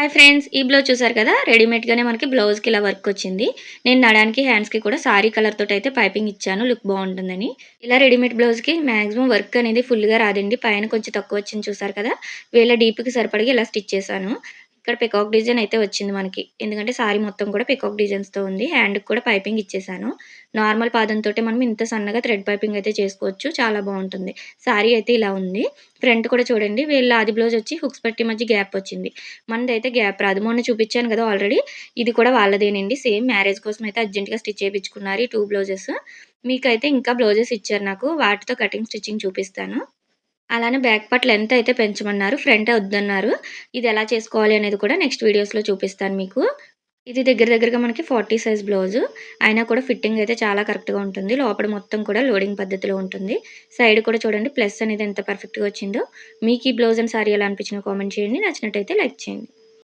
Hi friends ఈ blouse చూసారు కదా? రెడీమేడ్గానే మనకి బ్లౌజ్కి ఇలా వర్క్ వచ్చింది. నేను నడానికి హ్యాండ్స్కి కూడా సారీ కలర్ తోటి అయితే పైపింగ్ ఇచ్చాను. లుక్ బాగుంటుందని. ఇలా రెడీమేడ్ బ్లౌజ్కి మాక్సిమం వర్క్ అనేది ఫుల్గా రాదండి. పైన కొంచెం తక్కువ వచ్చింది చూసారు కదా? వీళ్ళ డీప్కి సరిపడిగా ఇలా స్టిచ్ చేశాను. ఇక్కడ పికాక్ డిజైన్ అయితే వచ్చింది మనకి. ఎందుకంటే సారీ మొత్తం కూడా పికాక్ డిజైన్స్తో ఉంది. హ్యాండ్కి కూడా పైపింగ్ ఇచ్చేసాను. నార్మల్ పాదంతో మనం ఇంత సన్నగా థ్రెడ్ పైపింగ్ అయితే చేసుకోవచ్చు. చాలా బాగుంటుంది. సారీ అయితే ఇలా ఉంది. ఫ్రంట్ కూడా చూడండి. వీళ్ళ ఆది బ్లౌజ్ వచ్చి హుక్స్ పెట్టి మధ్య గ్యాప్ వచ్చింది. మనది అయితే గ్యాప్ రాదు. మొన్న చూపించాను కదా ఆల్రెడీ ఇది కూడా వాళ్ళదేనండి. సేమ్ మ్యారేజ్ కోసం అయితే అర్జెంట్గా స్టిచ్ చేయించుకున్నారు ఈ టూ బ్లౌజెస్ మీకైతే ఇంకా బ్లౌజెస్ ఇచ్చారు నాకు. వాటితో కటింగ్ స్టిచ్చింగ్ చూపిస్తాను. అలానే బ్యాక్ పార్ట్ లెంత్ అయితే పెంచమన్నారు ఫ్రంట్ వద్దన్నారు. ఇది ఎలా చేసుకోవాలి అనేది కూడా నెక్స్ట్ వీడియోస్లో చూపిస్తాను మీకు. ఇది దగ్గర దగ్గరగా మనకి ఫార్టీ సైజ్ బ్లౌజు. అయినా కూడా ఫిట్టింగ్ అయితే చాలా కరెక్ట్గా ఉంటుంది. లోపల మొత్తం కూడా లోడింగ్ పద్ధతిలో ఉంటుంది. సైడ్ కూడా చూడండి ప్లస్ అనేది ఎంత పర్ఫెక్ట్గా వచ్చిందో. మీకు ఈ బ్లౌజ్ అండ్ సారీ ఎలా అనిపించినా కామెంట్ చేయండి. నచ్చినట్టయితే లైక్ చేయండి.